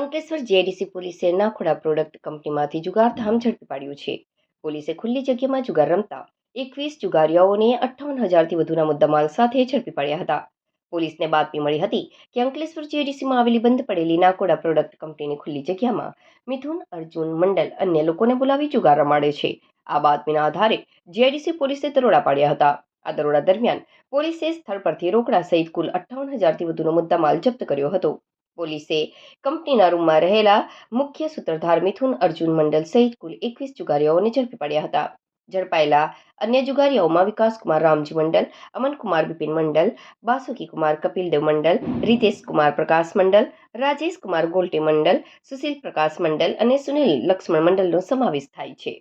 Ankleshwar GIDC પોલીસે નાખોડા product કંપનીમાંથી જુગારધામ ઝડપી પાડ્યું છે. પોલીસે ખુલ્લી જગ્યામાં જુગાર રમતા એકવીસ જુગારીઓને અઠ્ઠાવન હજારથી વધુના મુદ્દામાલ સાથે ઝડપી પાડ્યા હતા. પોલીસને બાતમી મળી હતી કે અંકલેશ્વર જીઆઈડીસીમાં આવેલી બંધ પડેલી નાકોડા પ્રોડક્ટ કંપનીની ખુલ્લી જગ્યામાં મિથુન, અર્જુન મંડલ અન્ય લોકોને બોલાવી જુગાર રમાડે છે. આ બાતમીના આધારે જીઆઈડીસી પોલીસે દરોડા પાડ્યા હતા. આ દરોડા દરમિયાન પોલીસે સ્થળ પરથી રોકડા સહિત કુલ અઠ્ઠાવન હજારથી વધુનો મુદ્દામાલ જપ્ત કર્યો હતો. પોલીસે કંપનીના રૂમમાં રહેલા મુખ્ય સૂત્રધાર મિથુન અર્જુન મંડલ સહિત કુલ એકવીસ જુગારીઓને ઝડપી પાડ્યા હતા. ઝડપાયેલા અન્ય જુગારીઓમાં વિકાસકુમાર રામજી મંડલ, અમનકુમાર બિપિન મંડલ, બાસુકીકુમાર કપિલદેવ મંડલ રીતેશ કુમાર પ્રકાશ મંડલ રાજેશ કુમાર ગોલ્ટે મંડલ, સુશીલ પ્રકાશ મંડલ અને સુનિલ લક્ષ્મણ મંડલનો સમાવેશ થાય છે.